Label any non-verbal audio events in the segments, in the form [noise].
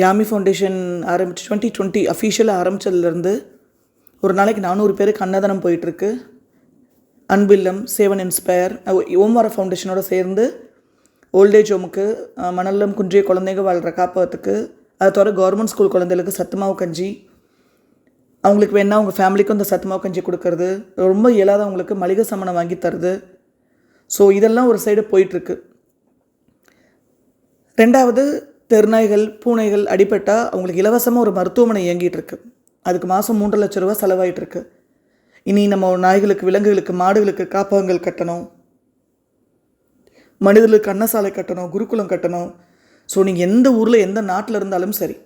Yami foundation ஆரம்பிச்சு twenty twenty அஃபீஷியலாக ஆரம்பித்ததுலேருந்து ஒரு நாளைக்கு நானூறு பேருக்கு அன்னதானம் போயிட்டுருக்கு. அன்பில்லம் சேவன் இன்ஸ்பயர் ஓம்வார ஃபவுண்டேஷனோட சேர்ந்து ஓல்டேஜ் ஹோமுக்கு மணல்லம் குன்றிய குழந்தைங்க வாழ்கிற காப்பகத்துக்கு அதை தவிர கவர்மெண்ட் ஸ்கூல் குழந்தைகளுக்கு சத்துமாவு கஞ்சி அவங்களுக்கு வேணால் அவங்க ஃபேமிலிக்கும் இந்த சத்துமாவு கஞ்சி கொடுக்கறது ரொம்ப இயலாதவங்களுக்கு மளிகை சாமானை வாங்கி தருது. ஸோ இதெல்லாம் ஒரு சைடு போயிட்டுருக்கு. ரெண்டாவது தெருநாய்கள் பூனைகள் அடிபட்டால் அவங்களுக்கு இலவசமாக ஒரு மருத்துவமனை இயங்கிட்டு இருக்கு அதுக்கு மாதம் மூன்று லட்ச ரூபா செலவாயிட்டு இருக்கு இனி நம்ம நாய்களுக்கு விலங்குகளுக்கு மாடுகளுக்கு காப்பகங்கள் கட்டணும். மனிதர்களுக்கு அன்னசாலை கட்டணும் குருகுலம் கட்டணும். ஸோ நீங்கள் எந்த ஊரில் எந்த நாட்டில் இருந்தாலும் சரி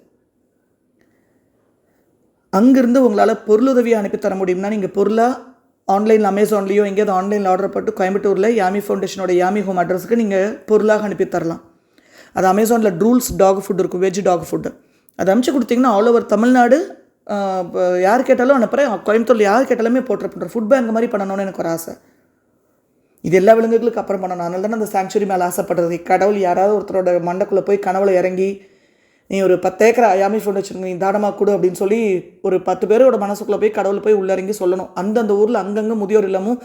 அங்கேருந்து உங்களால் பொருளுதவியை அனுப்பி தர முடியும்னா நீங்கள் பொருளாக ஆன்லைனில் அமேசான்லேயோ எங்கேயாவது ஆன்லைனில் ஆர்டர் போட்டு கோயம்புத்தூரில் யாமி ஃபவுண்டேஷனோட யாமி ஹோம் அட்ரஸுக்கு நீங்கள் பொருளாக அனுப்பி தரலாம். அது அமேசானில் ட்ரூல்ஸ் டாக் ஃபுட் இருக்கும் வெஜ் டாக் ஃபுட்டு அதை அனுப்பிச்சு கொடுத்தீங்கன்னா ஆல் ஓவர் தமிழ்நாடு யார் கேட்டாலும் அனுப்புகிறேன் கோயம்புத்தூரில் யார் கேட்டாலுமே போட்டு ஃபுட் பேங்க் மாதிரி பண்ணணும்னு எனக்கு ஒரு ஆசை. இது எல்லா விலங்குகளுக்கு அப்புறம் பண்ணணும். அதனால தான் அந்த சாங்சுரி மேலே ஆசைப்படுறது. கடவுள் யாராவது ஒருத்தரோட மண்டக்குள்ளே போய் கனவுல இறங்கி நீ ஒரு பத்து ஏக்கர் யாமி ஃபவுண்டேஷன் நீ தானமாக கொடு அப்படின்னு சொல்லி ஒரு பத்து பேரோட மனசுக்குள்ளே போய் கடவுள் போய் உள்ளிறங்கி சொல்லணும். அந்தந்த ஊரில் அங்கங்கே முதியோர் இல்லமும்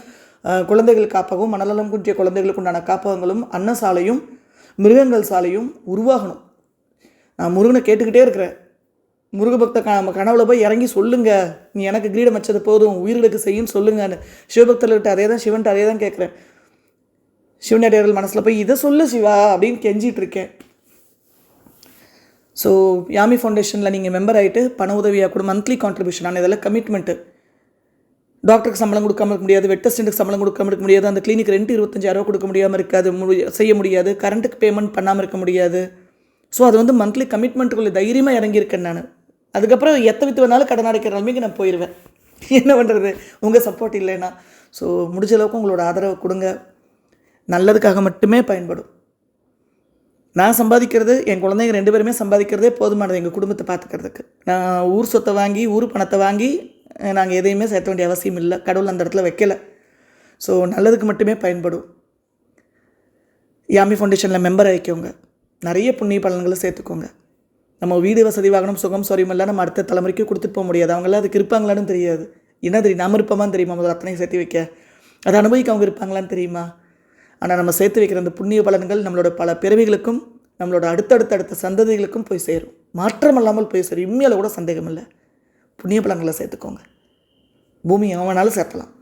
குழந்தைகள் காப்பகம் மனநலம் குன்றிய குழந்தைகளுக்கு உண்டான காப்பகங்களும் அன்னசாலையும் மிருகங்கள் சாலையும் உருவாகணும். நான் முருகனை கேட்டுக்கிட்டே இருக்கிறேன். முருக பக்த க கனவுல போய் இறங்கி சொல்லுங்க. நீ எனக்கு கிரீடம் வச்சது போதும் உயிர்களுக்கு செய்யும் சொல்லுங்கன்னு. சிவபக்தர்கிட்ட அதே தான் சிவன்ட்டு அதே தான் கேட்குறேன் சிவனடியார்கள் மனசில் போய் இதை சொல்லு சிவா அப்படின்னு கெஞ்சிட்டு இருக்கேன். ஸோ யாமி ஃபவுண்டேஷனில் நீங்கள் மெம்பர் ஆகிட்டு பண உதவியாக கூட மந்த்லி கான்ட்ரிபியூஷன் ஆனால் இதெல்லாம் கமிட்மெண்ட்டு டாக்டருக்கு சம்பளம் கொடுக்காம இருக்க முடியாது வெட் அசிஸ்டண்ட்டுக்கு சம்பளம் கொடுக்காம இருக்க முடியாது அந்த கிளினிக் ரெண்ட் இருபத்தஞ்சாயிரம் கொடுக்க முடியாமல் இருக்காது செய்ய முடியாது கரண்ட்டுக்கு பேமெண்ட் பண்ணாமல் இருக்க முடியாது. ஸோ அது வந்து மந்த்லி கமிட்மெண்ட்டுக்குள்ளே தைரியமாக இறங்கியிருக்கேன் நான். அதுக்கப்புறம் எத்த வித்து வேணாலும் கடன் அடைக்கிற நிலைமைக்கு நான் போயிடுவேன் என்ன பண்ணுறது உங்கள் சப்போர்ட் இல்லைன்னா. ஸோ முடிஞ்ச அளவுக்கு உங்களோட ஆதரவை கொடுங்க. நல்லதுக்காக மட்டுமே பயன்படும். நான் சம்பாதிக்கிறது என் குழந்தைங்க ரெண்டு பேருமே சம்பாதிக்கிறதே போதுமானது எங்கள் குடும்பத்தை பார்த்துக்கிறதுக்கு. நான் ஊர் சொத்தை வாங்கி ஊர் பணத்தை வாங்கி நாங்கள் எதையுமே சேர்த்த வேண்டிய அவசியம் இல்லை. கடவுள் அந்த இடத்துல வைக்கல. ஸோ நல்லதுக்கு மட்டுமே பயன்படும். யாமி ஃபவுண்டேஷனில் மெம்பர் ஆகிக்கோங்க நிறைய புண்ணிய பலன்களை சேர்த்துக்கோங்க. நம்ம வீடு வசதி வாகனம் சுகம் சௌரியம் எல்லாம் நம்ம அடுத்த தலைமுறைக்கு கொடுத்துட்டு போக முடியாது. அவங்களாம் அதுக்கு இருப்பாங்களான்னு தெரியாது. என்ன தெரியும்? நம்ம இருப்போமான்னு தெரியுமா? முதல்ல அத்தனையும் சேர்த்து வைக்க. அதை அனுபவிக்க அவங்க இருப்பாங்களான்னு தெரியுமா? ஆனால் நம்ம சேர்த்து வைக்கிற அந்த புண்ணிய பலன்கள் நம்மளோட பல பிறவிகளுக்கும் நம்மளோட அடுத்தடுத்த அடுத்த சந்ததிகளுக்கும் போய் சேரும். மாற்றம் இல்லாமல் போய் சேரும். இம்மையில கூட சந்தேகம் இல்லை புண்ணிய பலன்களை சேர்த்துக்கோங்க. பூமி எவன் வேணாலும் சேர்த்தலாம்.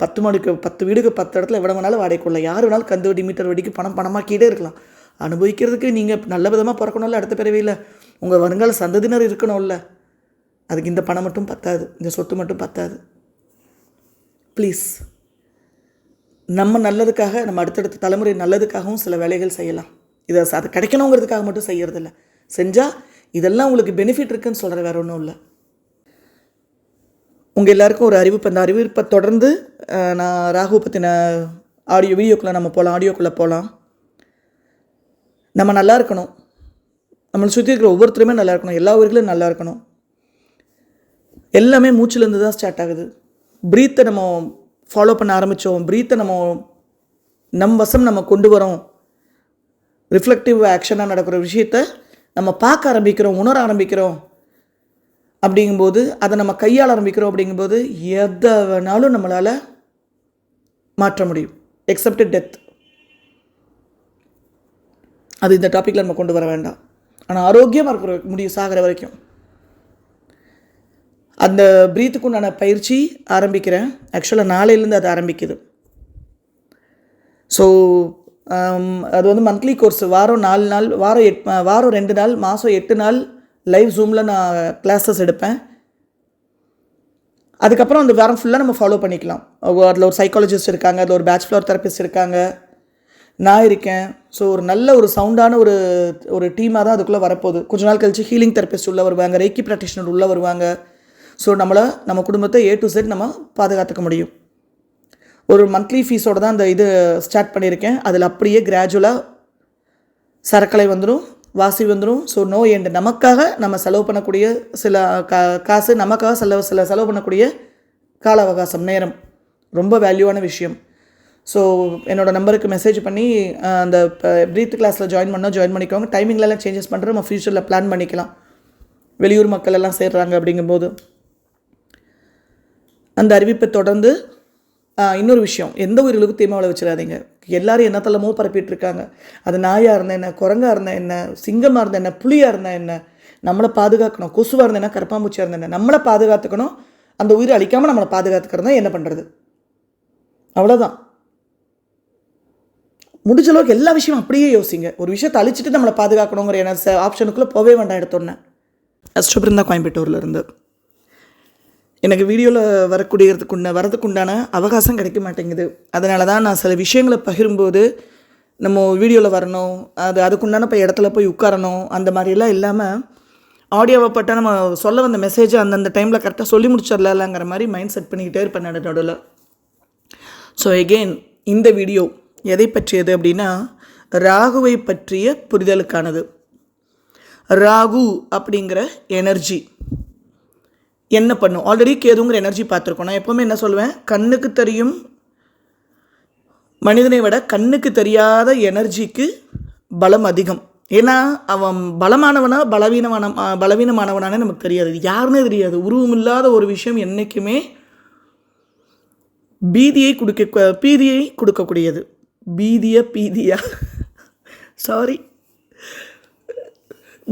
பத்து மாடிக்கு பத்து வீடுக்கு பத்து இடத்துல எவ்வளோ வேணாலும் வாடகைக்குள்ள யார் வேணாலும் கந்து வட்டி மீட்டர் வட்டிக்கு பணம் பணமாக கீழே இருக்கலாம். அனுபவிக்கிறதுக்கு நீங்கள் நல்ல விதமாக பிறக்கணும்ல அடுத்த பிறவியில் உங்கள் வருங்கால சந்ததியினர் இருக்கணும்ல. அதுக்கு இந்த பணம் மட்டும் பத்தாது. இந்த சொத்து மட்டும் பத்தாது. ப்ளீஸ் நம்ம நல்லதுக்காக நம்ம அடுத்தடுத்த தலைமுறை நல்லதுக்காகவும் சில வேலைகள் செய்யலாம். இதை அது கிடைக்கணுங்கிறதுக்காக மட்டும் செய்கிறதில்ல செஞ்சால் இதெல்லாம் உங்களுக்கு பெனிஃபிட் இருக்குன்னு சொல்கிற வேறு ஒன்றும் இல்லை. உங்கள் எல்லாருக்கும் ஒரு அறிவிப்பு அந்த அறிவிப்பை தொடர்ந்து நான் ராகு பற்றின ஆடியோ வீடியோக்குள்ளே நம்ம போகலாம் ஆடியோக்குள்ளே போகலாம் நம்ம நல்லா இருக்கணும். நம்மளை சுற்றி இருக்கிற ஒவ்வொருத்தருமே நல்லா இருக்கணும். எல்லா உயிர்களும் நல்லா இருக்கணும். எல்லாமே மூச்சிலேருந்து தான் ஸ்டார்ட் ஆகுது. ப்ரீத்தை நம்ம ஃபாலோ பண்ண ஆரம்பித்தோம் ப்ரீத்தை நம்ம நம் வசம் நம்ம கொண்டு வரோம். ரிஃப்ளெக்டிவ் ஆக்ஷனாக நடக்கிற விஷயத்த நம்ம பார்க்க ஆரம்பிக்கிறோம் உணர ஆரம்பிக்கிறோம். அப்படிங்கும்போது அதை நம்ம கையாள ஆரம்பிக்கிறோம் அப்படிங்கும்போது எதை வேணாலும் நம்மளால் மாற்ற முடியும். எக்ஸப்ட் டெத் அது இந்த டாப்பிக்கில் நம்ம கொண்டு வர வேண்டாம். ஆனால் ஆரோக்கியமாக இருக்கிற முடியும் சாகிற வரைக்கும். அந்த ப்ரீத்துக்கு உண்டான பயிற்சி ஆரம்பிக்கிறேன். ஆக்சுவலாக நாளையிலேருந்து அது ஆரம்பிக்குது. ஸோ um, அது வந்து மந்த்லி கோர்ஸ் வாரம் நாலு நாள் வாரம் எட் வாரம் ரெண்டு நாள் மாதம் எட்டு நாள் லைவ் ஜூமில் நான் கிளாஸஸ் எடுப்பேன். அதுக்கப்புறம் அந்த வாரம் ஃபுல்லாக நம்ம ஃபாலோ பண்ணிக்கலாம். அதில் ஒரு சைக்காலஜிஸ்ட் இருக்காங்க அதில் ஒரு பேச்சுலர் தெரப்பிஸ்ட் இருக்காங்க. நான் இருக்கேன். ஸோ ஒரு நல்ல ஒரு சவுண்டான ஒரு ஒரு டீமாக தான் அதுக்குள்ளே வரப்போகுது. கொஞ்ச நாள் கழிச்சு ஹீலிங் தெரபிஸ்ட் உள்ளே வருவாங்க ரேக்கி ப்ராக்டிஷனர் உள்ளே வருவாங்க. ஸோ நம்மளை நம்ம குடும்பத்தை ஏ டு செட் நம்ம பாதுகாத்துக்க முடியும். ஒரு மந்த்லி ஃபீஸோட தான் அந்த இது ஸ்டார்ட் பண்ணியிருக்கேன். அதில் அப்படியே கிராஜுவலாக சரக்கலை வந்துடும் வாசி வந்துடும் ஸோ நோ எண்டு நமக்காக நம்ம செலவு பண்ணக்கூடிய சில கா காசு நமக்காக செலவு சில செலவு பண்ணக்கூடிய கால அவகாசம் நேரம். ரொம்ப வேல்யூவான விஷயம். ஸோ என்னோடய நம்பருக்கு மெசேஜ் பண்ணி அந்த பிரீத் கிளாஸில் ஜாயின் பண்ணால் ஜாயின் பண்ணிக்கோங்க. டைமிங்லலாம் சேஞ்சஸ் பண்ணுறோம் நம்ம ஃப்யூச்சரில் பிளான் பண்ணிக்கலாம். வெளியூர் மக்கள் எல்லாம் சேர்றாங்க அப்படிங்கும்போது. அந்த அறிவிப்பை தொடர்ந்து இன்னொரு விஷயம் எந்த ஒரு இழுக்கு தீமை வச்சிடாதீங்க. எல்லாரும் என்னத்தெல்லாமோ பரப்பிட்டு இருக்காங்க அது நாயாக இருந்தால் என்ன குரங்காக இருந்தால் என்ன சிங்கமாக இருந்தால் என்ன புலியாக இருந்தால் என்ன நம்மளை பாதுகாக்கணும். கொசுவாக இருந்தால் என்ன கரப்பாம்பூச்சியாக இருந்தால் என்ன நம்மளை பாதுகாத்துக்கணும். அந்த உயிரை அழிக்காமல் நம்மளை பாதுகாத்துக்கிறது என்ன பண்ணுறது அவ்வளோதான் முடிஞ்ச அளவுக்கு எல்லா விஷயமும் அப்படியே யோசிங்க. ஒரு விஷயத்தை அழிச்சிட்டு நம்மளை பாதுகாக்கணுங்கிற என்ன ஆப்ஷனுக்குள்ளே போகவே வேண்டாம் எடுத்தோன்னே அஷ்டபிருந்தா கோயம்புத்தூர்லேருந்து எனக்கு வீடியோவில் வரக்கூடியதுக்கு வரதுக்குண்டான வரதுக்கு உண்டான அவகாசம் கிடைக்க மாட்டேங்குது. அதனால தான் நான் சில விஷயங்களை பகிரும்போது நம்ம வீடியோவில் வரணும் அது அதுக்குண்டான இப்போ இடத்துல போய் உட்காரணும் அந்த மாதிரிலாம் இல்லாமல் ஆடியோவை பட்ட நம்ம சொல்ல வந்த மெசேஜை அந்தந்த டைமில் கரெக்டாக சொல்லி முடிச்சிடலாங்கிற மாதிரி மைண்ட் செட் பண்ணிக்கிட்டே இருப்பேன் நடு நடுவில் ஸோ எகெயின் இந்த வீடியோ எதை பற்றியது அப்படின்னா ராகுவை பற்றிய புரிதலுக்கானது. ராகு அப்படிங்கிற எனர்ஜி என்ன பண்ணும்? ஆல்ரெடி கேதுங்கிற எனர்ஜி பார்த்துருக்கோம். நான் எப்போவுமே என்ன சொல்லுவேன் கண்ணுக்கு தெரியும் மனிதனை விட கண்ணுக்கு தெரியாத எனர்ஜிக்கு பலம் அதிகம். ஏன்னா அவன் பலமானவனா பலவீனமான பலவீனமானவனானே நமக்கு தெரியாது. இது யாருன்னே தெரியாது. உருவமில்லாத ஒரு விஷயம் என்றைக்குமே பீதியை கொடுக்க பீதியை கொடுக்கக்கூடியது. பீதிய பீதியா? சாரி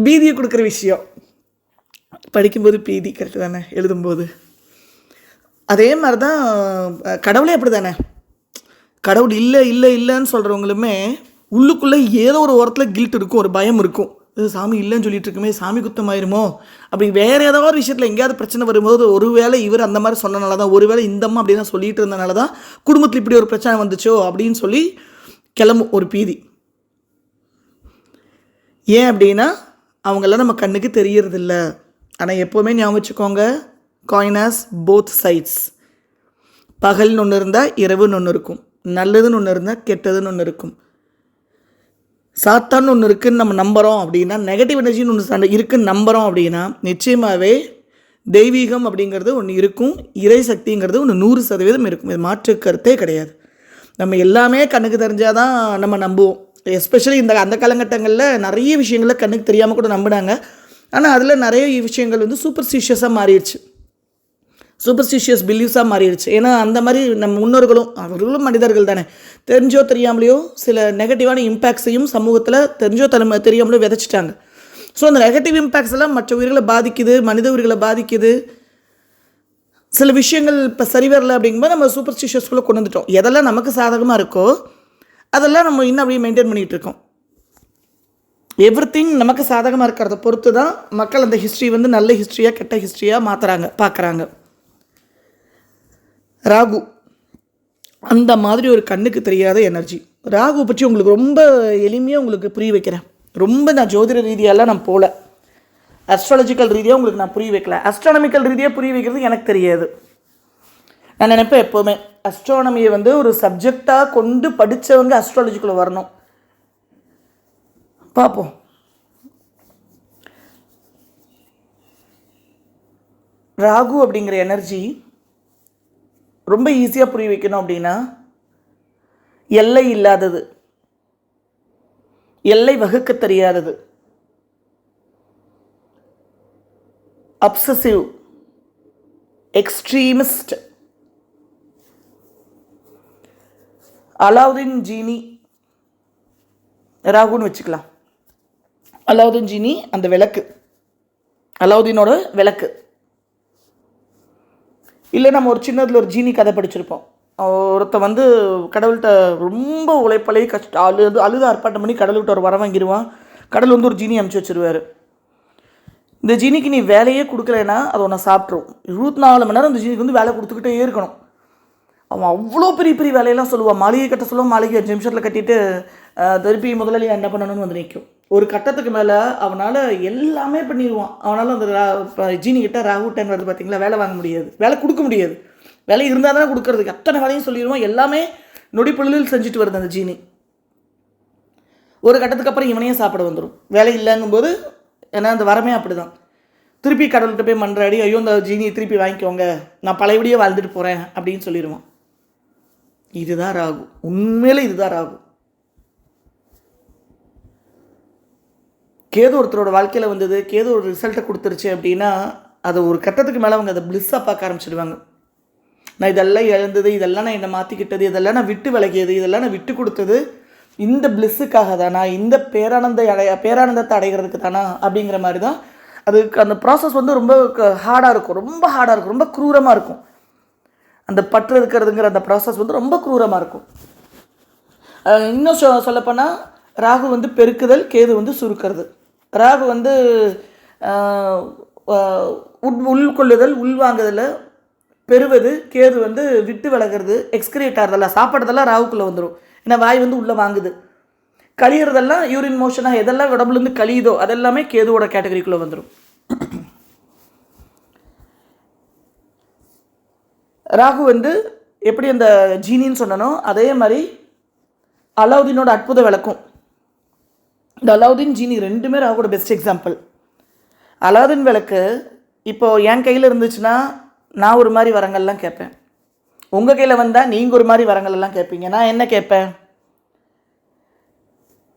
பீதியை கொடுக்குற விஷயம். படிக்கும்போது பீதி கரெக்டு தானே எழுதும்போது? அதே மாதிரி தான் கடவுளே அப்படி தானே கடவுள் இல்லை இல்லை இல்லைன்னு சொல்கிறவங்களுமே உள்ளுக்குள்ளே ஏதோ ஒரு ஓரத்தில் கில்ட் இருக்கும் ஒரு பயம் இருக்கும். இது சாமி இல்லைன்னு சொல்லிட்டு இருக்குமே சாமி குத்தம் ஆயிருமோ அப்படி வேறு ஏதோ ஒரு விஷயத்தில் எங்கேயாவது பிரச்சனை வரும்போது ஒருவேளை இவர் அந்த மாதிரி சொன்னனால தான் ஒருவேளை இந்தம்மா அப்படி தான் சொல்லிட்டு இருந்தனால தான் குடும்பத்தில் இப்படி ஒரு பிரச்சனை வந்துச்சோ அப்படின்னு சொல்லி கிளம்பும் ஒரு பீதி ஏன் அப்படின்னா அவங்களாம் நம்ம கண்ணுக்கு தெரியறதில்ல. ஆனால் எப்போவுமே ஞாபகம் வச்சுக்கோங்க காயினாஸ் போத் சைட்ஸ் பகல்னு ஒன்று இருந்தால் இரவுன்னு ஒன்று இருக்கும். நல்லதுன்னு ஒன்று இருந்தால் கெட்டதுன்னு ஒன்று இருக்கும். சாத்தான்னு ஒன்று இருக்குதுன்னு நம்ம நம்புகிறோம் அப்படின்னா நெகட்டிவ் எனர்ஜின்னு ஒன்று இருக்குன்னு நம்புகிறோம் அப்படின்னா நிச்சயமாகவே தெய்வீகம் அப்படிங்கிறது ஒன்று இருக்கும். இறை சக்திங்கிறது ஒன்று நூறு சதவீதம் இருக்கும். இது மாற்று கருத்தே கிடையாது. நம்ம எல்லாமே கண்ணுக்கு தெரிஞ்சால் தான் நம்ம நம்புவோம். எஸ்பெஷலி இந்த அந்த காலகட்டங்களில் நிறைய விஷயங்கள கண்ணுக்கு தெரியாமல் கூட நம்பினாங்க. ஆனால் அதில் நிறைய விஷயங்கள் வந்து சூப்பர்ஸ்டிஷியஸாக மாறிடுச்சு. சூப்பர்ஸ்டிஷியஸ் பிலீவ்ஸாக மாறிடுச்சு. ஏன்னா அந்த மாதிரி நம்ம முன்னோர்களும் அவர்களும் மனிதர்கள் தானே. தெரிஞ்சோ தெரியாமலையோ சில நெகட்டிவான இம்பேக்ட்ஸையும் சமூகத்தில் தெரிஞ்சோ தலைமை தெரியாமலோ விதைச்சிட்டாங்க. ஸோ அந்த நெகட்டிவ் இம்பேக்ட்ஸ் எல்லாம் மற்ற உயிர்களை பாதிக்குது மனித உயிர்களை பாதிக்குது. சில விஷயங்கள் இப்போ சரி வரல அப்படிங்கும்போது நம்ம சூப்பர்ஸ்டிஷியஸ்குள்ளே கொண்டு வந்துட்டோம். எதெல்லாம் நமக்கு சாதகமாக இருக்கோ அதெல்லாம் நம்ம இன்னும் அப்படியே மெயின்டைன் பண்ணிகிட்டு இருக்கோம். எவ்ரி நமக்கு சாதகமாக இருக்கிறத பொறுத்து தான் மக்கள் அந்த ஹிஸ்ட்ரி வந்து நல்ல ஹிஸ்ட்ரியாக கெட்ட ஹிஸ்ட்ரியாக மாற்றுறாங்க பார்க்குறாங்க ராகு. அந்த மாதிரி ஒரு கண்ணுக்கு தெரியாத எனர்ஜி ராகு பற்றி உங்களுக்கு ரொம்ப எளிமையாக உங்களுக்கு புரிய வைக்கிறேன். ரொம்ப நான் ஜோதிட ரீதியாலாம் நான் போகல அஸ்ட்ராலஜிக்கல் ரீதியாக உங்களுக்கு நான் புரிய வைக்கல. அஸ்ட்ரானமிக்கல் ரீதியாக புரிய வைக்கிறது எனக்கு தெரியாது. நான் நினைப்பேன் எப்போவுமே. அஸ்ட்ரானமியை வந்து ஒரு சப்ஜெக்டாக கொண்டு படித்தவங்க அஸ்ட்ராலஜிக்குள்ளே வரணும். பார்ப்போம் ராகு அப்படிங்கிற எனர்ஜி ரொம்ப ஈஸியாக புரிய வைக்கணும் அப்படின்னா எல்லை இல்லாதது. எல்லை வகுக்க தெரியாதது. அப்சசிவ் எக்ஸ்ட்ரீமிஸ்ட் அலாவுதீன் ஜீனி ராகுன்னு வச்சுக்கலாம். அலாவுதீன் ஜீனி அந்த விளக்கு. அலாவுதீனோட விளக்கு. இல்லை நம்ம ஒரு சின்னதில் ஒரு ஜீனி கதை படிச்சிருப்போம். ஒருத்த வந்து கடவுள்கிட்ட ரொம்ப உழைப்பலையே கஷ்டம் அழுது அழுது ஆர்ப்பாட்டம் பண்ணி கடவுள்கிட்ட ஒரு வர வாங்கிடுவான் கடவுள் வந்து ஒரு ஜீனி அமுச்சு வச்சிருவார். இந்த ஜீனிக்கு நீ வேலையே கொடுக்கலனா அதை உன்னை சாப்பிட்ரும் இருபத்தி நாலு மணி நேரம் அந்த ஜீனிக்கு வந்து வேலை கொடுத்துக்கிட்டே இருக்கணும். அவன் அவ்வளோ பெரிய பெரிய வேலையெல்லாம் சொல்லுவான் மாளிகை கட்ட சொல்லுவான் மாளிகை அஞ்சு நிமிஷத்தில் கட்டிட்டு திருப்பி முதலாளி என்ன பண்ணணும்னு வந்து நிற்கும் ஒரு கட்டத்துக்கு மேலே அவனால் எல்லாமே பண்ணிடுவான். அவனால் அந்த ரா- இப்போ ஜீனி கிட்ட ராகு டைம் வருது பார்த்தீங்களா வேலை வாங்க முடியாது. வேலை கொடுக்க முடியாது. வேலை இருந்தால் தானே கொடுக்கறதுக்கு. அத்தனை வேலையும் சொல்லிடுவான். எல்லாமே நொடிப்பொழுதில் செஞ்சுட்டு வருது அந்த ஜீனி. ஒரு கட்டத்துக்கு அப்புறம் இவனையும் சாப்பிட வந்துடும் வேலை இல்லைங்கும்போது ஏன்னா அந்த வரமே அப்படிதான். திருப்பி கடவுள்கிட்ட போய் மன்றாடி ஐயோ இந்த ஜீனியை திருப்பி வாங்கிக்கோங்க. நான் பழையபடியே வாழ்ந்துட்டு போகிறேன் அப்படின்னு சொல்லிடுவான். இதுதான் ராகு. உண்மையில் இதுதான் ராகு. கேது ஒருத்தரோட வாழ்க்கையில் வந்தது கேது ஒரு ரிசல்ட்டை கொடுத்துருச்சு அப்படின்னா அதை ஒரு கட்டத்துக்கு மேலே அவங்க அதை பிளிஸ்ஸாக பார்க்க ஆரம்பிச்சிடுவாங்க. நான் இதெல்லாம் இழந்தது இதெல்லாம் நான் என்னை மாற்றிக்கிட்டது இதெல்லாம் நான் விட்டு விலகியது இதெல்லாம் நான் விட்டு கொடுத்தது இந்த பிளிஸ்ஸுக்காக தானா? இந்த பேரானந்த அடைய பேரானந்தத்தை அடைகிறதுக்கு தானா? அப்படிங்கிற மாதிரி தான் அதுக்கு அந்த ப்ராசஸ் வந்து ரொம்ப ஹார்டாக இருக்கும். ரொம்ப ஹார்டாக இருக்கும். ரொம்ப க்ரூரமாக இருக்கும். அந்த பற்று இருக்கிறதுங்கிற அந்த ப்ராசஸ் வந்து ரொம்ப க்ரூரமாக இருக்கும். இன்னும் சொ சொல்லப்போனால் ராகு வந்து பெருக்குதல் கேது வந்து சுருக்கிறது. ராகு வந்து உட் உள் உள்கொள்ளுதல் உள்வாங்குதல் பெறுவது கேது வந்து விட்டு விலகிறது எக்ஸ்கிரியேட் ஆகிறதெல்லாம் சாப்பிட்றதெல்லாம் ராகுக்குள்ளே வந்துடும் ஏன்னா வாய் வந்து உள்ளே வாங்குது. கழியிறதெல்லாம் யூரின் மோஷனாக எதெல்லாம் உடம்புலேருந்து கழியுதோ அதெல்லாமே கேதுவோட கேட்டகரிக்குள்ளே வந்துடும் ராகு வந்து எப்படி அந்த ஜீனின்னு சொன்னனோ அதே மாதிரி அலாவுதீனோட அற்புத விளக்கும். இந்த அலாவுதீன் ஜீனி ரெண்டுமே ராகுவோட பெஸ்ட் எக்ஸாம்பிள் அலாவுதீன் விளக்கு இப்போ என் கையில் இருந்துச்சுன்னா நான் ஒரு மாதிரி வரங்கள்லாம் கேட்பேன். உங்கள் கையில் வந்தால் நீங்கள் ஒரு மாதிரி வரங்கள் எல்லாம் கேட்பீங்க. நான் என்ன கேட்பேன்?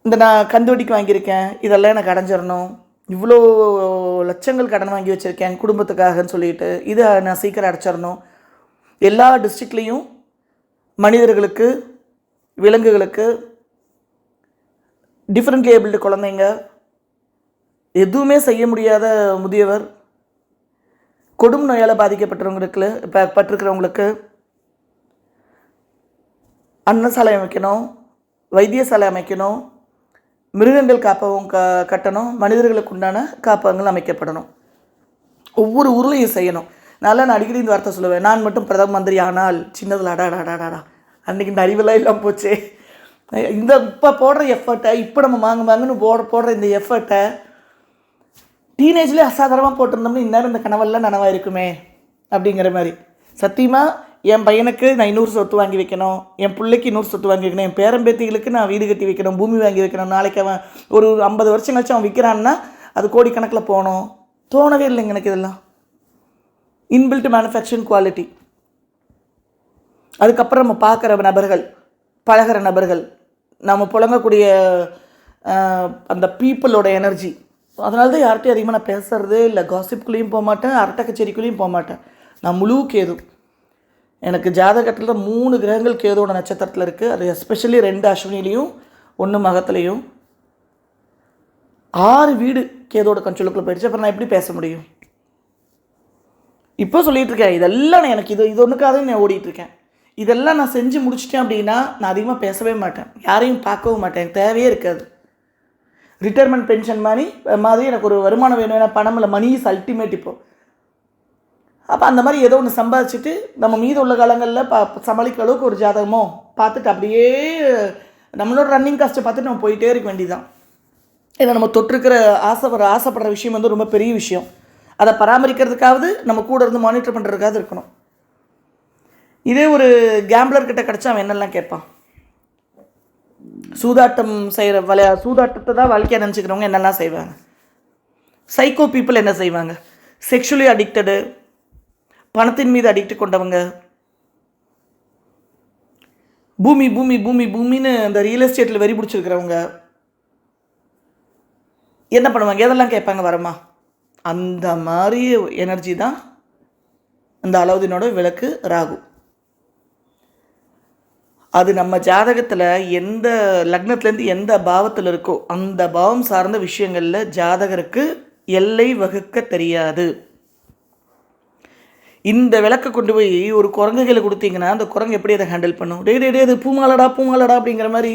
இந்த நான் கந்துவட்டிக்கு வாங்கியிருக்கேன். இதெல்லாம் எனக்கு அடைஞ்சிடணும். இவ்வளோ லட்சங்கள் கடன் வாங்கி வச்சுருக்கேன் குடும்பத்துக்காகன்னு சொல்லிட்டு இதை நான் சீக்கிரம் அடைச்சிடணும். எல்லா டிஸ்ட்ரிக்ட்லேயும் மனிதர்களுக்கு விலங்குகளுக்கு டிஃப்ரெண்ட் ஏபிள்டு குழந்தைங்க எதுவுமே செய்ய முடியாத முதியவர் கொடும் நோயால் பாதிக்கப்பட்டவங்களுக்கு இப்போ பட்டிருக்கிறவங்களுக்கு அன்னசாலை அமைக்கணும் வைத்தியசாலை அமைக்கணும் மிருகங்கள் காப்பகம் க கட்டணும் மனிதர்களுக்கு உண்டான காப்பகங்கள் அமைக்கப்படணும். ஒவ்வொரு ஊர்லேயும் செய்யணும். நல்லா நான் அடிக்கடி இந்த வார்த்தை சொல்லுவேன். நான் மட்டும் பிரதம மந்திரி ஆனால் சின்னதில் அடாடாடாடாடா அன்றைக்கி இந்த அறிவெல்லாம் இல்லாமல் போச்சே. இந்த இப்போ போடுற எஃபர்ட்டை இப்போ நம்ம வாங்க வாங்கன்னு போட போடுற இந்த எஃபர்ட்டை டீனேஜ்லேயே அசாதாரணமாக போட்டிருந்தோம்னா இந்நேரம் இந்த கனவெல்லாம் நனவாக இருக்குமே அப்படிங்கிற மாதிரி. சத்தியமாக என் பையனுக்கு நான் இன்னொரு சொத்து வாங்கி வைக்கணும் என் பிள்ளைக்கு இன்னொரு சொத்து வாங்கி வைக்கணும் என் பேரம்பேத்திகளுக்கு நான் வீடு கட்டி வைக்கணும் பூமி வாங்கி வைக்கணும். நாளைக்கு அவன் ஒரு ஐம்பது வருஷம் கழிச்சு அவன் விற்கிறான்னா அது கோடிக்கணக்கில் போகணும். தோணவே இல்லைங்க எனக்கு இதெல்லாம். இன்பில்ட் மேனுஃபேக்சரிங் குவாலிட்டி அதுக்கப்புறம் நம்ம பார்க்குற நபர்கள் பழகுற நபர்கள் நம்ம புழங்கக்கூடிய அந்த பீப்புளோட எனர்ஜி அதனால தான் யார்கிட்டையும் அதிகமாக நான் பேசுகிறதே இல்லை. காசிப்புக்குள்ளேயும் போக மாட்டேன் அரட்டை கச்சேரிக்குள்ளேயும் போக மாட்டேன். நான் முழு கேது. எனக்கு ஜாதகத்தில் மூணு கிரகங்கள் கேதோட நட்சத்திரத்தில் இருக்குது அது எஸ்பெஷலி ரெண்டு அஸ்வினிலையும் ஒன்று மகத்துலேயும். ஆறு வீடு கேதோட கண்ட்ரோலுக்குள்ளே போயிடுச்சு. அப்புறம் நான் எப்படி பேச முடியும்? இப்போ சொல்லிகிட்டு இருக்கேன் இதெல்லாம் நான் எனக்கு இது இது ஒன்றுக்காக நான் ஓடிட்டுருக்கேன். இதெல்லாம் நான் செஞ்சு முடிச்சிட்டேன் அப்படின்னா நான் அதிகமாக பேசவே மாட்டேன். யாரையும் பார்க்கவும் மாட்டேன் எனக்கு தேவையே இருக்காது. ரிட்டையர்மெண்ட் பென்ஷன் மாதிரி மாதிரி எனக்கு ஒரு வருமானம் வேணும் ஏன்னா பணம் இல்லை மணி இஸ் அல்டிமேட் இப்போ. அப்போ அந்த மாதிரி ஏதோ ஒன்று சம்பாதிச்சுட்டு நம்ம மீது உள்ள காலங்களில் பா சமாளிக்கிற அளவுக்கு ஒரு ஜாதகமோ பார்த்துட்டு அப்படியே நம்மளோட ரன்னிங் காஸ்ட்டை பார்த்துட்டு நம்ம போயிட்டே இருக்க வேண்டியதுதான். ஏன்னா நம்ம தொட்டிருக்கிற ஆசைப்படுற ஆசைப்படுற விஷயம் வந்து ரொம்ப பெரிய விஷயம். அதை பராமரிக்கிறதுக்காவது நம்ம கூட இருந்து மானிட்டர் பண்ணுறதுக்காவது இருக்கணும். இதே ஒரு கேம்பிளர் கிட்ட கிடச்சா அவன் என்னெல்லாம் கேட்பான்? சூதாட்டம் செய்கிற விளையா சூதாட்டத்தை தான் வாழ்க்கையாக நினச்சிக்கிறவங்க என்னெல்லாம் செய்வாங்க? சைக்கோ பீப்புள் என்ன செய்வாங்க? செக்ஷுவலி அடிக்டடு பணத்தின் மீது அடிக்ட் கொண்டவங்க. பூமி பூமி பூமி பூமின்னு இந்த ரியல் எஸ்டேட்டில் வெறி பிடிச்சிருக்கிறவங்க. என்ன பண்ணுவாங்க? எதெல்லாம் கேட்பாங்க? வரமா? அந்த மாதிரி எனர்ஜி தான் அந்த அலாவுதீனோட விளக்கு ராகு. அது நம்ம ஜாதகத்தில் எந்த லக்னத்துலேருந்து எந்த பாவத்தில் இருக்கோ அந்த பாவம் சார்ந்த விஷயங்களில் ஜாதகருக்கு எல்லை வகுக்க தெரியாது. இந்த விளக்கை கொண்டு போய் ஒரு குரங்குகளை கொடுத்தீங்கன்னா அந்த குரங்கு எப்படி அதை ஹேண்டில் பண்ணும்? டே டே டே அது பூமாலடா பூமாலடா அப்படிங்கிற மாதிரி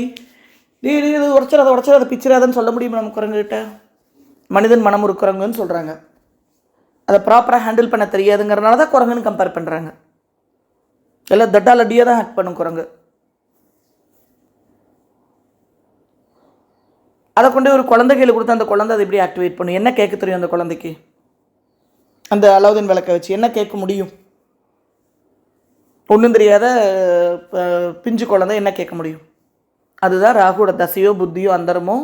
டே டே அது உடச்சிடாத உடச்சிடாத பிச்சிடாதன்னு சொல்ல முடியுமா நம்ம குரங்குகிட்ட? மனிதன் மனம் ஒரு குரங்குன்னு சொல்கிறாங்க அதை ப்ராப்பராக ஹேண்டில் பண்ண தெரியாதுங்கிறனால தான் குரங்குன்னு கம்பேர் பண்ணுறாங்க எல்லாம் தட்டா லட்டியாக தான் ஹேக் பண்ணும் குரங்கு. அதை கொண்டு ஒரு குழந்தை கையில் கொடுத்து அந்த குழந்தை அதை எப்படி ஆக்டிவேட் பண்ணும்? என்ன கேட்க தெரியும் அந்த குழந்தைக்கு? அந்த அலாவுதீன் விளக்கை வச்சு என்ன கேட்க முடியும்? ஒன்றும் தெரியாத பிஞ்சு குழந்தை என்ன கேட்க முடியும்? அதுதான் ராகுவோட தசையோ புத்தியோ அந்தரமோ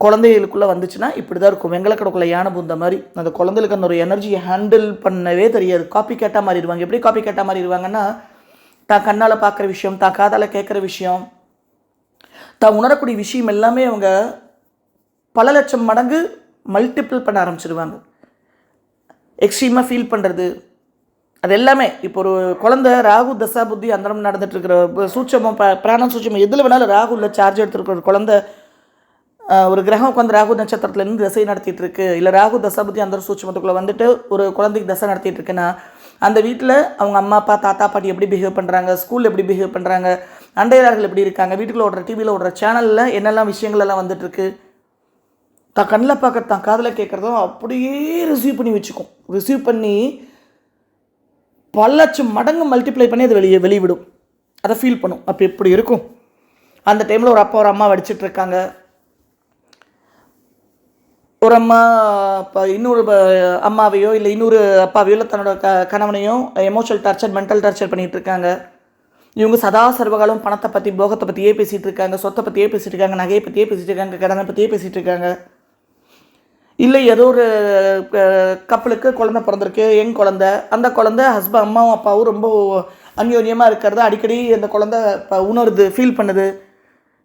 குழந்தைகளுக்குள்ளே வந்துச்சுன்னா இப்படி தான் இருக்கும். வெங்கலக்கடக்குள்ள யானை பூந்த மாதிரி அந்த குழந்தைகளுக்கு அந்த ஒரு எனர்ஜியை ஹேண்டில் பண்ணவே தெரியாது. காப்பி கேட்டால் மாறிடுவாங்க எப்படி காப்பி கேட்டால் மாறிடுவாங்கன்னா தான் கண்ணால் பார்க்குற விஷயம் தான் காதால் கேட்குற விஷயம் தான் உணரக்கூடிய விஷயம் எல்லாமே அவங்க பல லட்சம் மடங்கு மல்டிப்பிள் பண்ண ஆரம்பிச்சிடுவாங்க எக்ஸ்ட்ரீமாக ஃபீல் பண்ணுறது அது எல்லாமே. இப்போ ஒரு குழந்தை ராகு தசா புத்தி அந்தரம் நடந்துட்டு இருக்கிற சூட்சமம் பிராணம் சூட்சமம் எதில் வேணாலும் ராகுல சார்ஜ் எடுத்துருக்கிற ஒரு குழந்தை ஒரு கிரகம் உட்காந்து ராகு நட்சத்திரத்துலேருந்து தசை நடத்திட்டு இருக்கு இல்லை ராகு தசா அந்த சூட்சமத்துக்குள்ளே வந்துட்டு ஒரு குழந்தைக்கு தசை நடத்திட்டு இருக்குன்னா அந்த வீட்டில் அவங்க அம்மா அப்பா தாத்தா பாட்டி எப்படி பிஹேவ் பண்ணுறாங்க ஸ்கூல் எப்படி பிஹேவ் பண்ணுறாங்க அண்டையார்கள் எப்படி இருக்காங்க வீட்டுக்குள்ள ஓடுற டிவியில் ஓடுற சேனலில் என்னெல்லாம் விஷயங்கள் எல்லாம் வந்துட்டுருக்கு. தான் கண்ணில் பார்க்கறது தான் காதில் கேட்குறதும் அப்படியே ரிசீவ் பண்ணி வச்சுக்கும். ரிசீவ் பண்ணி பல லட்சம் மடங்கு மல்டிப்ளை பண்ணி அது வெளியே வெளிவிடும் அதை ஃபீல் பண்ணும். அப்போ எப்படி இருக்கும்? அந்த டைமில் ஒரு அப்பா ஒரு அம்மா வடிச்சிட்ருக்காங்க ஒரு அம்மா இப்போ இன்னொரு ப- அம்மாவையோ இல்லை இன்னொரு அப்பாவையோ இல்லை தன்னோட க கணவனையோ எமோஷனல் டார்ச்சர் மென்டல் டார்ச்சர் பண்ணிகிட்டு இருக்காங்க. இவங்க சதா சர்வகாலம் பணத்தை பற்றி போகத்தை பற்றியே பேசிகிட்டு இருக்காங்க சொத்தை பற்றியே பேசிகிட்டு இருக்காங்க நகையை பற்றியே பேசிகிட்டு இருக்காங்க கடனை பற்றியே பேசிகிட்டு இருக்காங்க. இல்லை ஏதோ ஒரு கப்பலுக்கு குழந்தை பிறந்திருக்கு என் குழந்த. அந்த குழந்த ஹஸ்பண்ட் அம்மாவும் அப்பாவும் ரொம்ப அந்யோன்யமாக இருக்கிறத அடிக்கடி அந்த குழந்தை இப்போ உணருது ஃபீல் பண்ணுது.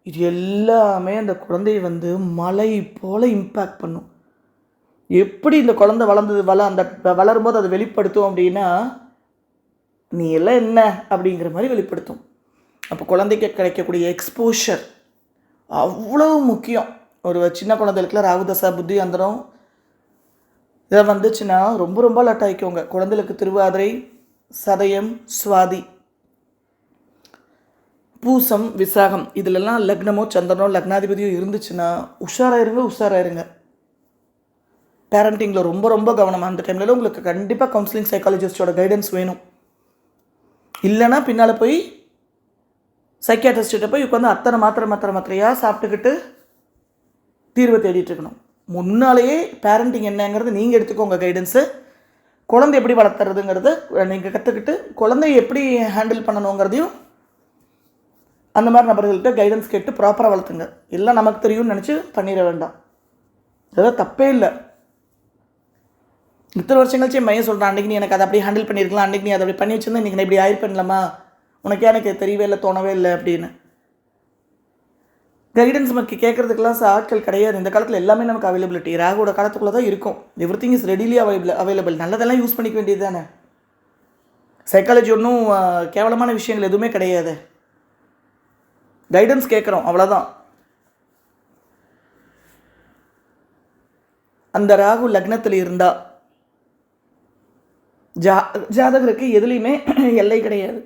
இது எல்லாமே அந்த குழந்தைய வந்து மலை போல் இம்பேக்ட் பண்ணும். எப்படி இந்த குழந்தை வளர்ந்தது வள அந்த வளரும்போது அதை வெளிப்படுத்தும் அப்படின்னா நீ எல்லாம் என்ன? அப்படிங்கிற மாதிரி வெளிப்படுத்தும். அப்போ குழந்தைக்கு கிடைக்கக்கூடிய எக்ஸ்போஷர் அவ்வளோ முக்கியம். ஒரு சின்ன குழந்தைகளுக்குலாம் ராகுதசா புத்தி அந்தரம் இதை வந்துச்சுன்னா ரொம்ப ரொம்ப லட் ஆகிக்கோங்க குழந்தைகளுக்கு திருவாதிரை சதயம் சுவாதி பூசம் விசாகம் இதிலெல்லாம் லக்னமோ சந்திரனோ லக்னாதிபதியோ இருந்துச்சுன்னா உஷாராயிருங்க உஷாராயிருங்க. பேரண்டிங்கில் ரொம்ப ரொம்ப கவனமாக அந்த டைம்ல உங்களுக்கு கண்டிப்பாக கவுன்சிலிங் சைக்காலஜிஸ்டோட கைடன்ஸ் வேணும். இல்லைன்னா பின்னால் போய் சைக்கியாட்ரிஸ்ட்டை போய் உட்காந்து அத்தனை மாத்திரை மாத்திரை மாத்திரையாக சாப்பிட்டுக்கிட்டு தீர்வை தேடிட்டு இருக்கணும். முன்னாலேயே பேரண்டிங் என்னங்கிறது நீங்கள் எடுத்துக்கோங்க கைடன்ஸு குழந்தை எப்படி வளர்த்துறதுங்கிறது நீங்கள் கற்றுக்கிட்டு குழந்தைய எப்படி ஹேண்டில் பண்ணணுங்கிறதையும் அந்த மாதிரி நபர்கள்ட்ட கைடன்ஸ் கேட்டு ப்ராப்பராக வளர்த்துங்க. எல்லாம் நமக்கு தெரியும்னு நினச்சி பண்ணிட வேண்டாம். அதாவது தப்பே இல்லை. இத்தனை வருஷம் கழிச்சு மையம் சொல்கிறான் அன்றைக்கி நீ எனக்கு அதை அப்படியே ஹேண்டில் பண்ணியிருக்கலாம். அன்றைக்கி நீ அதை அப்படி பண்ணி வச்சிருந்தா இன்றைக்கி நான் இப்படி ஆயிர் பண்ணலாமா? உனக்கே எனக்கு தெரியவே இல்லை தோணவே இல்லை அப்படின்னு. கைடன்ஸ் நமக்கு கேட்குறதுக்கெல்லாம் ஆட்கள் கிடையாது. இந்த காலத்தில் எல்லாமே நமக்கு அவைலபிலிட்டி ராகுவோட காலத்துக்குள்ளே தான் இருக்கும். Everything is readily available available நல்லதெல்லாம் யூஸ் பண்ணிக்க வேண்டியது தானே? சைக்காலஜி ஒன்றும் கேவலமான விஷயங்கள் எதுவுமே கிடையாது. கைடன்ஸ் கேட்குறோம் அவ்வளோதான் அந்த ராகு லக்னத்தில் இருந்தால் ஜா ஜாதகருக்கு எதுலேயுமே [clears throat] எல்லை கிடையாது.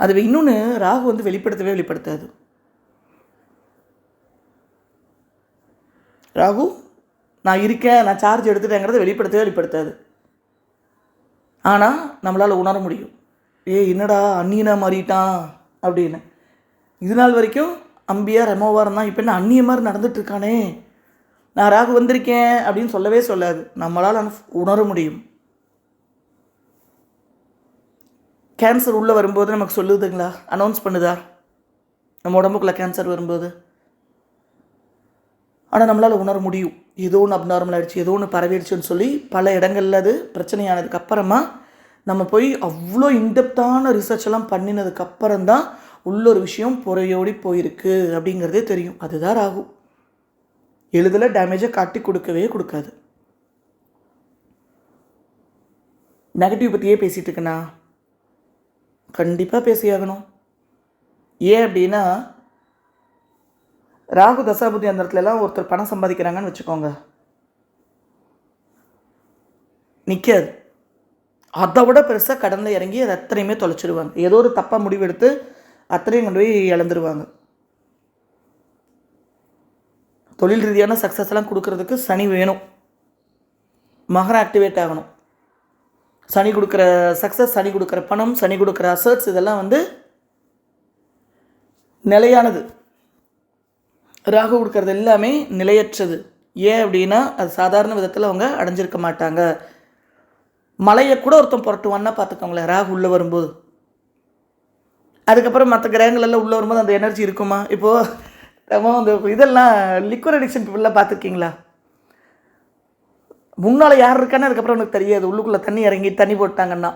அது இன்னொன்று ராகு வந்து வெளிப்படுத்தவே வெளிப்படுத்தாது. ராகு நான் இருக்கேன் நான் சார்ஜ் எடுத்துட்டேங்கிறத வெளிப்படுத்தவே வெளிப்படுத்தாது. ஆனால் நம்மளால் உணர முடியும். ஏ என்னடா அந்நியனா மாறிட்டான் அப்படின்னு. இது நாள் வரைக்கும் அம்பியா ரெமோவாரம் தான் இப்போ என்ன அந்நிய மாதிரி நடந்துட்டுருக்கானே நான் ராகு வந்திருக்கேன் அப்படின்னு சொல்லவே சொல்லாது. நம்மளால் உணர முடியும். கேன்சர் உள்ளே வரும்போது நமக்கு சொல்லுதுங்களா? அனௌன்ஸ் பண்ணுதா? நம்ம உடம்புக்குள்ள கேன்சர் வரும்போது. ஆனால் நம்மளால் உணர முடியும். ஏதோ ஒன்று அப்நார்மல் ஆகிடுச்சு ஏதோ ஒன்று பரவிடுச்சுன்னு சொல்லி பல இடங்களில் அது பிரச்சனையானதுக்கு அப்புறமா நம்ம போய் அவ்வளோ இன்டெப்த்தான ரிசர்ச் எல்லாம் பண்ணினதுக்கப்புறம் தான் உள்ள ஒரு விஷயம் புறையோடி போயிருக்கு அப்படிங்கிறதே தெரியும். அதுதான் ராகும் எளிதில் டேமேஜை காட்டி கொடுக்கவே கொடுக்காது. நெகட்டிவ் பற்றியே பேசிகிட்டு இருக்கேண்ணா கண்டிப்பாக பேசியாகணும். ஏன் அப்படின்னா ராகு தசாபுத்தி அந்த இடத்துல எல்லாம் ஒருத்தர் பணம் சம்பாதிக்கிறாங்கன்னு வச்சுக்கோங்க. நிற்காது அதை விட பெருசாக கடனில் இறங்கி அதை அத்தனையுமே தொலைச்சிடுவாங்க ஏதோ ஒரு தப்பாக முடிவெடுத்து அத்தனையும் கொண்டு போய் இழந்துருவாங்க. தொழில் ரீதியான சக்ஸஸ் எல்லாம் கொடுக்கறதுக்கு சனி வேணும். மகரம் ஆக்டிவேட் ஆகணும். சனி கொடுக்குற சக்ஸஸ் சனி கொடுக்குற பணம் சனி கொடுக்குற அசர்ட்ஸ் இதெல்லாம் வந்து நிலையானது. ராகு கொடுக்கறது எல்லாமே நிலையற்றது. ஏன் அப்படின்னா அது சாதாரண விதத்தில் அவங்க அடைஞ்சிருக்க மாட்டாங்க. மலையை கூட ஒருத்தன் புரட்டுவான்னா பார்த்துக்கோங்களேன் ராகு உள்ளே வரும்போது. அதுக்கப்புறம் மற்ற கிரகங்கள் எல்லாம் உள்ளே வரும்போது அந்த எனர்ஜி இருக்குமா? இப்போது நம்ம அந்த இதெல்லாம் லிக்விட் அடிக்ஷன் பீப்புளெலாம் பார்த்துருக்கீங்களா? முன்னால் யார் இருக்கான்னு அதுக்கப்புறம் உனக்கு தெரியாது. உள்ளுக்குள்ளே தண்ணி இறங்கி தண்ணி போட்டாங்கன்னா.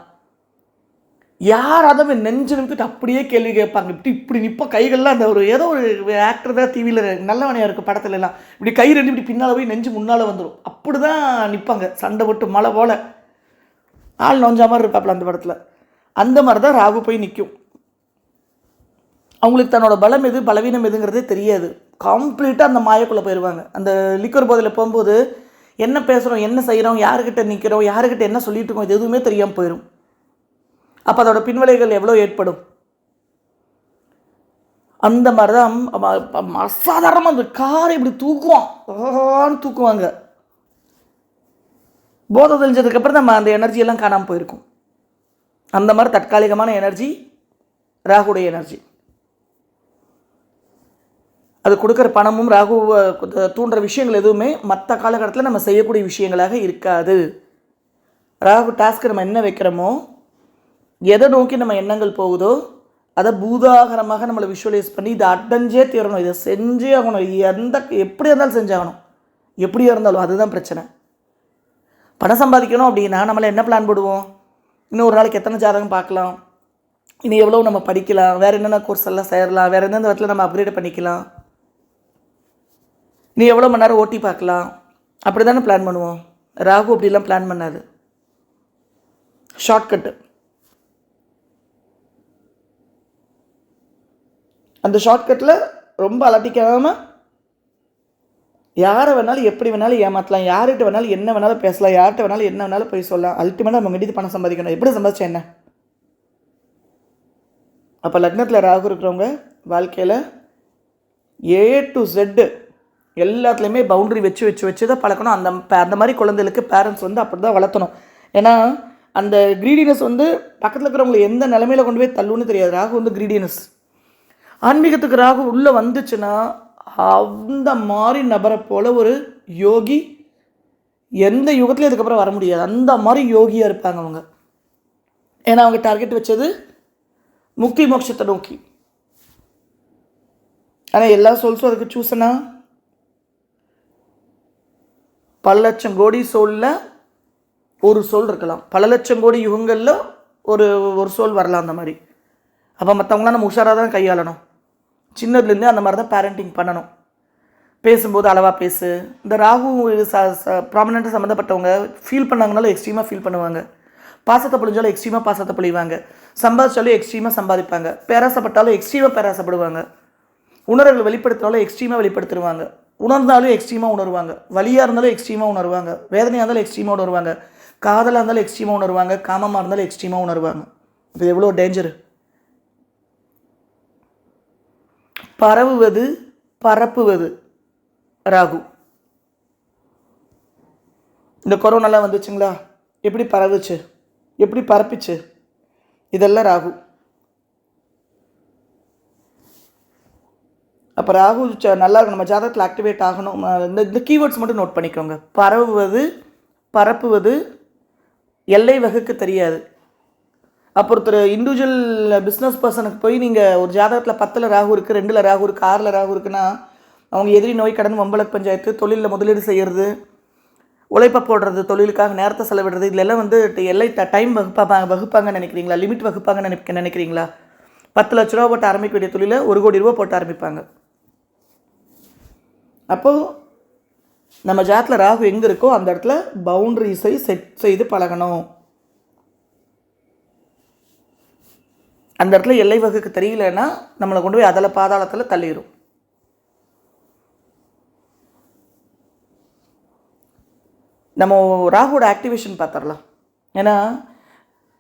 யாராவது நெஞ்சு நிமித்துட்டு அப்படியே கேள்வி கேட்பாங்க. இப்படி இப்படி நிற்ப கைகள்லாம் அந்த ஒரு ஏதோ ஒரு ஆக்டர் தான் டிவியில் நல்லவனையாக இருக்குது படத்துல எல்லாம். இப்படி கை ரெண்டு இப்படி பின்னால் போய் நெஞ்சு முன்னால் வந்துடும் அப்படி தான் நிற்பாங்க சண்டை போட்டு மழை போல். ஆள் நொஞ்சா மாதிரி இருப்பாப்புல அந்த படத்தில். அந்த மாதிரி தான் ராகு போய் நிற்கும் அவங்களுக்கு தன்னோட பலம் எது பலவீனம் எதுங்கிறதே தெரியாது. கம்ப்ளீட்டாக அந்த மாயக்குள்ளே போயிடுவாங்க அந்த லிக்கர் போதையில் போகும்போது என்ன பேசுகிறோம் என்ன செய்கிறோம் யாருக்கிட்ட நிற்கிறோம் யாருக்கிட்ட என்ன சொல்லிட்டு இருக்கோம் இது எதுவுமே தெரியாமல் போயிடும் அப்போ அதோட பின்விளைகள் எவ்வளோ ஏற்படும்? அந்த மாதிரி தான் அசாதாரணமாக அந்த காரை இப்படி தூக்குவான். தூக்குவாங்க. போதை தெளிஞ்சதுக்கப்புறம் நம்ம அந்த எனர்ஜியெல்லாம் காணாமல் போயிருக்கும். அந்த மாதிரி தற்காலிகமான எனர்ஜி ராகுடைய எனர்ஜி அது கொடுக்குற பணமும் ராகு தூண்டுற விஷயங்கள் எதுவுமே மற்ற காலகட்டத்தில் நம்ம செய்யக்கூடிய விஷயங்களாக இருக்காது. ராகு டாஸ்க்கு நம்ம என்ன வைக்கிறோமோ எதை நோக்கி நம்ம எண்ணங்கள் போகுதோ அதை பூதாகரமாக நம்மளை விஷுவலைஸ் பண்ணி இதை அடைஞ்சே தீரணும். இதை செஞ்சே ஆகணும். எந்த எப்படி இருந்தாலும் செஞ்சாகணும் எப்படியா இருந்தாலும் அதுதான் பிரச்சனை. பணம் சம்பாதிக்கணும் அப்படின்னா நம்மளை என்ன பிளான் போடுவோம்? இன்னும் ஒரு நாளைக்கு எத்தனை ஜாதகம் பார்க்கலாம்? இன்னும் எவ்வளோ நம்ம படிக்கலாம்? வேறு என்னென்ன கோர்ஸ் எல்லாம் சேரலாம்? வேறு எந்தெந்த இடத்துல நம்ம அப்கிரேட் பண்ணிக்கலாம்? நீ எவ்வளோ மணி நேரம் ஓட்டி பார்க்கலாம்? அப்படி தானே பிளான் பண்ணுவோம். ராகு அப்படிலாம் பிளான் பண்ணாது. ஷார்ட்கட்டு அந்த ஷார்ட்கட்டில் ரொம்ப அலட்டிக்காமல் யாரை வேணாலும் எப்படி வேணாலும் ஏமாற்றலாம் யார்கிட்ட வேணாலும் என்ன வேணாலும் பேசலாம். யார்கிட்ட வேணாலும் என்ன வேணாலும் போய் சொல்லலாம். அல்டிமேட்டாக நம்ம கிட்ட பணம் சம்பாதிக்கணும். எப்படி சம்பாதிச்சா என்ன? அப்போ லக்னத்தில் ராகு இருக்கிறவங்க வாழ்க்கையில் ஏ டு செட்டு எல்லாத்துலேயுமே பவுண்ட்ரி வச்சு வச்சு வச்சு தான் பழக்கணும். அந்த ப- அந்த மாதிரி குழந்தைகளுக்கு பேரண்ட்ஸ் வந்து அப்படி தான் வளர்த்தணும். ஏன்னா அந்த க்ரீடினஸ் வந்து பக்கத்தில் இருக்கிறவங்களை எந்த நிலமையில கொண்டு போய் தள்ளுன்னு தெரியாது. ராகு வந்து க்ரீடினஸ் ஆன்மீகத்துக்கு ராகு உள்ளே வந்துச்சுன்னா அந்த மாதிரி நபரை போல் ஒரு யோகி எந்த யுகத்துலையும் அதுக்கப்புறம் வர முடியாது. அந்த மாதிரி யோகியாக இருப்பாங்க அவங்க. ஏன்னா அவங்க டார்கெட் வச்சது முக்தி மோட்சத்தை நோக்கி. ஆனால் எல்லா சோல்ஸும் அதுக்கு சூஸனா பல லட்சம் கோடி சோலில் ஒரு சொல் இருக்கலாம். பல லட்சம் கோடி யுகங்களில் ஒரு ஒரு சோல் வரலாம் அந்த மாதிரி. அப்போ மற்றவங்களாம் நம்ம உஷாராக தான் கையாளணும். சின்னதுலேருந்தே அந்த மாதிரி தான் பேரண்டிங் பண்ணணும். பேசும்போது அளவாக பேசு. இந்த ராகு ச ப்ராமினெண்ட்டாக சம்மந்தப்பட்டவங்க ஃபீல் பண்ணாங்கனாலும் எக்ஸ்ட்ரீமாக ஃபீல் பண்ணுவாங்க. பாசத்தை பொழிஞ்சாலும் எக்ஸ்ட்ரீமாக பாசத்தை பொழிவாங்க. சம்பாதிச்சாலும் எக்ஸ்ட்ரீமாக சம்பாதிப்பாங்க. பேராசப்பட்டாலும் எக்ஸ்ட்ரீமாக பேராசப்படுவாங்க. உணர்வுகள் வெளிப்படுத்தினாலும் எக்ஸ்ட்ரீமாக வெளிப்படுத்திடுவாங்க உணர்ந்தாலும் எக்ஸ்ட்ரீமாக உணர்வாங்க. வலியாக இருந்தாலும் எக்ஸ்ட்ரீமாக உணர்வாங்க. வேதனையாக இருந்தாலும் எக்ஸ்ட்ரீமாக உணர்வாங்க. காதலாக இருந்தாலும் எக்ஸ்ட்ரீமாக உணர்வாங்க. காமமாக இருந்தாலும் எக்ஸ்ட்ரீமாக உணர்வாங்க. இது எவ்வளோ டேஞ்சரு பரவுவது பரப்புவது ராகு. இந்த கொரோனாலாம் வந்துச்சுங்களா? எப்படி பரவுச்சு? எப்படி பரப்பிச்சு? இதெல்லாம் ராகு. அப்போ ராகு ச- நல்லா இருக்கும். நம்ம ஜாதகத்தில் ஆக்டிவேட் ஆகணும். இந்த இந்த கீவேர்ட்ஸ் மட்டும் நோட் பண்ணிக்கோங்க. பரவுவது பரப்புவது எல்லை வகுக்க தெரியாது. அப்போ ஒருத்தர் இண்டிவிஜுவல் பிஸ்னஸ் பர்சனுக்கு போய் நீங்கள் ஒரு ஜாதகத்தில் பத்தில் ராகு இருக்குது ரெண்டில் ராகு இருக்குது ஆறில் ராகு இருக்குன்னா அவங்க எதிரி நோய் கடன் வம்பளக் பஞ்சாயத்து தொழிலில் முதலீடு செய்கிறது உழைப்பை போடுறது தொழிலுக்காக நேரத்தை செலவிடுறது இதிலெல்லாம் வந்து எல்லை டைம் வகுப்பா வகுப்பாங்கன்னு நினைக்கிறீங்களா? லிமிட் வகுப்பாங்கன்னு நினைக்க நினைக்கிறீங்களா? பத்து லட்ச ரூபா போட்டு ஆரம்பிக்க வேண்டிய தொழிலை ஒரு கோடி ரூபா போட்டு ஆரம்பிப்பாங்க. அப்போது நம்ம ஜாத்தில் ராகு எங்கே இருக்கோ அந்த இடத்துல பவுண்ட்ரிஸை செட் செய்து பழகணும். அந்த இடத்துல எல்லை வகுக்கு தெரியலன்னா நம்மளை கொண்டு போய் அதில் பாதாளத்தில் தள்ளிடும் நம்ம ராகுவோட ஆக்டிவேஷன் பார்த்துடலாம் ஏன்னா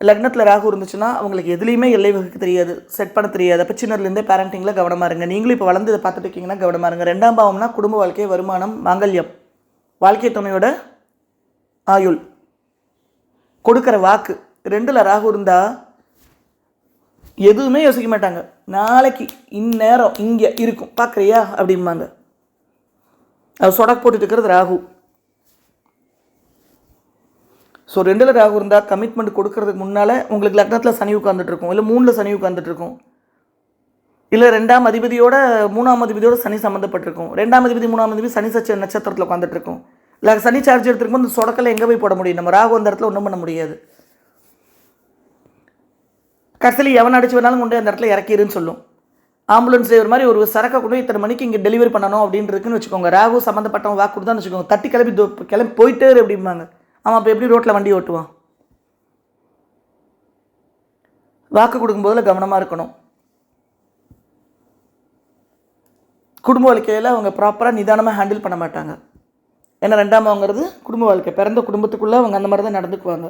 லக்னத்தில் ராகு இருந்துச்சுன்னா அவங்களுக்கு எதுலேயுமே எல்லை வகுக்க தெரியாது செட் பண்ண தெரியாது. அப்போ சின்னதுலேருந்தே பேரண்டிங்கில் கவனமாக இருங்க. நீங்களும் இப்போ வளர்ந்து இதை பார்த்துட்டு இருக்கீங்கன்னா கவனமாக இருங்க. ரெண்டாம் பாவம்னா குடும்ப வாழ்க்கை வருமானம் மாங்கல்யம். வாழ்க்கை துணையோட ஆயுள். கொடுக்குற வாக்கு. ரெண்டில் ராகு இருந்தால் எதுவுமே யோசிக்க மாட்டாங்க. நாளைக்கு இந்நேரம் இங்கே இருக்கும். பார்க்குறியா? அப்படிம்பாங்க. அது சொடக் போட்டுட்டு இருக்கிறது ராகு. ஸோ ரெண்டில் ராகு இருந்தால் கமிட்மெண்ட் கொடுக்கறதுக்கு முன்னால் உங்களுக்கு லக்னத்தில் சனி உட்காந்துட்ருக்கும் இல்லை மூணில் சனி உட்காந்துட்ருக்கும் இல்லை ரெண்டாம் அதிபதியோட மூணாம் அதிபதியோட சனி சம்மந்தப்பட்டிருக்கும் ரெண்டாம் அதிபதி மூணாம் அதிபதி சனி சச்ச நட்சத்திரத்தில் உட்காந்துட்ருக்கும் இல்லை சனி சார்ஜ் எடுத்துருக்கும்போது அந்த சொடக்கில் எங்கே போய் போட முடியும்? நம்ம ராகு அந்த இடத்துல ஒன்றும் பண்ண முடியாது. கடைசியில் எவன் அடிச்சு வேணாலும் கொண்டு அந்த இடத்துல இறக்கிடுன்னு சொல்லும். ஆம்புலன்ஸ் டிரைவர் மாதிரி ஒரு சரக்கை கொண்டு இத்தனை மணிக்கு இங்கே டெலிவரி பண்ணணும் அப்படின்னு இருக்குன்னு வச்சுக்கோங்க. ராகு சம்மந்தப்பட்டவன் வாக்கு கொடுத்தான்னு வச்சுக்கோங்க. தட்டி கிளம்பி கிளம்பி போயிட்டே இரு அப்படிம்பாங்க. அவன் அப்போ எப்படி ரோட்டில் வண்டி ஓட்டுவான்? வாக்கு கொடுக்கும்போதில் கவனமாக இருக்கணும். குடும்ப வாழ்க்கையில் அவங்க ப்ராப்பராக நிதானமாக ஹேண்டில் பண்ண மாட்டாங்க. ஏன்னா ரெண்டாமவங்கிறது குடும்ப வாழ்க்கை. பிறந்த குடும்பத்துக்குள்ளே அவங்க அந்த மாதிரி தான் நடந்துக்குவாங்க.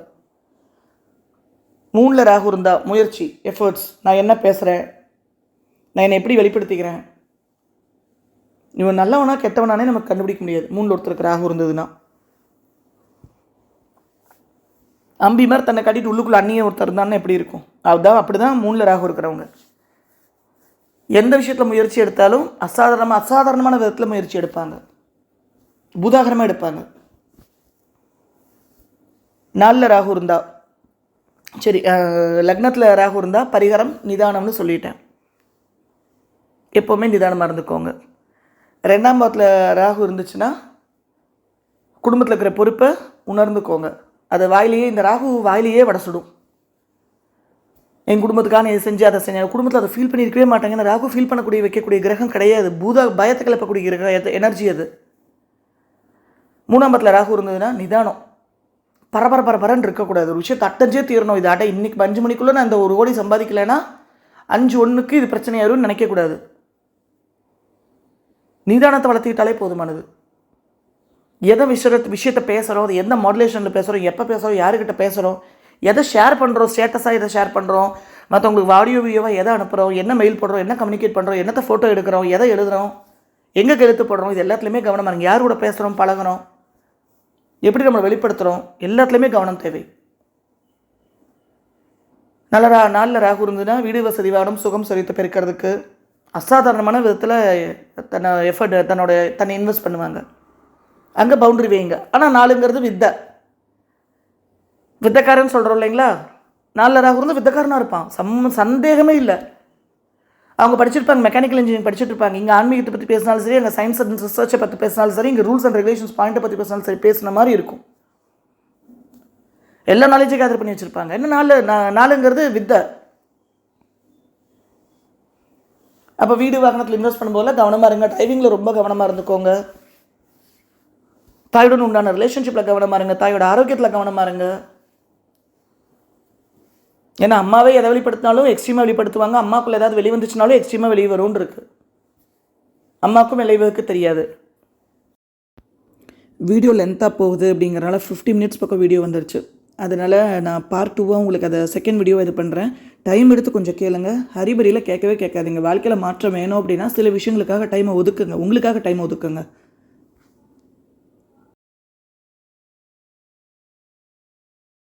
மூணில் ராகு இருந்தா முயற்சி எஃபர்ட்ஸ் நான் என்ன பேசுகிறேன் நான் என்னை எப்படி வெளிப்படுத்திக்கிறேன்? இவன் நல்லவனா கெட்டவனானே நமக்கு கண்டுபிடிக்க முடியாது. மூணில் ஒருத்தருக்கு ராகு இருந்ததுன்னா. அம்பி மாதிரி தன்னை கட்டிட்டு உள்ளுக்குள்ளே அந்நிய ஒருத்தர் இருந்தான்னு எப்படி இருக்கும்? அதுதான் அப்படி தான் மூணில் ராகு இருக்கிறவங்க. எந்த விஷயத்தில் முயற்சி எடுத்தாலும் அசாதாரணமாக அசாதாரணமான விதத்தில் முயற்சி எடுப்பாங்க. பூதாகரமாக எடுப்பாங்க. நாலில் ராகு இருந்தால் சரி லக்னத்தில் ராகு இருந்தால் பரிகாரம் நிதானம்னு சொல்லிட்டேன். எப்போவுமே நிதானமாக இருந்துக்கோங்க. ரெண்டாம் பாவத்தில் ராகு இருந்துச்சுன்னா குடும்பத்தில் இருக்கிற பொறுப்பை உணர்ந்துக்கோங்க. அதை வாயிலேயே இந்த ராகு வாயிலேயே வட சுடும். என் குடும்பத்துக்கான இதை செஞ்சு அதை செஞ்சேன் குடும்பத்தில் அதை ஃபீல் பண்ணியிருக்கவே மாட்டாங்க. ஏன்னா ராகு ஃபீல் பண்ணக்கூடிய வைக்கக்கூடிய கிரகம் கிடையாது. பூதா பயத்தை கிளப்பக்கூடிய கிரகம் எனர்ஜி அது. மூணாம் பத்தில் ராகு இருந்ததுன்னா நிதானம். பரபர பரபரன்னு இருக்கக்கூடாது. ஒரு விஷயத்தை அட்டஞ்சே தீரணும். இது அடை இன்றைக்கி அஞ்சு மணிக்குள்ளே நான் இந்த ஒரு கோடி சம்பாதிக்கலைன்னா அஞ்சு ஒன்றுக்கு இது பிரச்சனையாருன்னு நினைக்கக்கூடாது. நிதானத்தை வளர்த்துக்கிட்டாலே போதுமானது. எதை விஷயத்தை விஷயத்தை பேசுகிறோம் அது எந்த மாடுலேஷனில் பேசுகிறோம் எப்போ பேசுகிறோம் யாருக்கிட்ட பேசுகிறோம் எதை ஷேர் பண்ணுறோம் ஸ்டேட்டஸாக எதை ஷேர் பண்ணுறோம் மற்றவங்களுக்கு ஆடியோ வீடியோவாக எதை அனுப்புகிறோம் என்ன மெயில் போடுறோம் என்ன கம்யூனிகேட் பண்ணுறோம் என்னத்தை ஃபோட்டோ எடுக்கிறோம் எதை எழுதுகிறோம் எங்கே கெழுத்து போடுறோம் இது எல்லாத்துலேயுமே கவனமாக இருங்க. யார் கூட பேசுகிறோம் பழகிறோம் எப்படி நம்மளை வெளிப்படுத்துகிறோம் எல்லாத்துலேயுமே கவனம் தேவை. நல்ல ரா நாளில் ராகு இருந்ததுன்னா வீடு வசதி வாடும் சுகம் சரித்து பெருக்கிறதுக்கு அசாதாரணமான விதத்தில் தன்னை எஃபர்ட் தன்னோட தன்னை இன்வெஸ்ட் பண்ணுவாங்க. அங்கே பவுண்டரி வைங்க. ஆனால் நாலுங்கிறது வித்தை. வித்தக்காரன் சொல்கிறோம் இல்லைங்களா? நாலில் ராகு இருந்து வித்தக்காரனாக இருப்பான். சம் சந்தேகமே இல்லை. அவங்க படிச்சிருப்பாங்க மெக்கானிக்கல் இன்ஜினியரிங் படிச்சுட்டு இருப்பாங்க இங்கே ஆன்மீகத்தை பற்றி பேசினாலும் சரி அங்கே சயின்ஸ் அண்ட் ரிசர்ச்சை பற்றி பேசினாலும் சரி இங்கே ரூல்ஸ் அண்ட் ரெகுலேஷன்ஸ் பாயிண்ட்டை பற்றி பேசினாலும் சரி பேசின மாதிரி இருக்கும். எல்லா நாலேஜும் கேதர் பண்ணி வச்சுருப்பாங்க. என்ன நாலு நா- நாலுங்கிறது வித்தை. அப்போ வீடு வாகனத்தில் இன்வெஸ்ட் பண்ணும்போது கவனமாக இருங்க. டிரைவிங்கில் ரொம்ப கவனமாக இருந்துக்கோங்க. தாயுடன் உண்டான ரிலேஷன்ஷிப்பில் கவனமாக இருங்க. தாயோட ஆரோக்கியத்தில் கவனமாக இருங்க. ஏன்னா அம்மாவே எதை வெளிப்படுத்தினாலும் எக்ஸ்ட்ரீமாக வெளிப்படுத்துவாங்க. அம்மாக்குள்ள ஏதாவது வெளி வந்துச்சுனாலும் எக்ஸ்ட்ரீமாக வெளியே வரும்னு இருக்கு. அம்மாவுக்கும் விளைவுக்கு தெரியாது. வீடியோ லென்த்தாக போகுது அப்படிங்கிறனால ஃபிஃப்டி மினிட்ஸ் பக்கம் வீடியோ வந்துருச்சு. அதனால் நான் பார்ட் டூவாக உங்களுக்கு அதை செகண்ட் வீடியோ இது பண்ணுறேன் டைம் எடுத்து கொஞ்சம் கேளுங்க. ஹரிபரியில் கேட்கவே கேட்காதீங்க. வாழ்க்கையில் மாற்றம் வேணும் அப்படின்னா சில விஷயங்களுக்காக டைமை ஒதுக்குங்க. உங்களுக்காக டைம் ஒதுக்குங்க.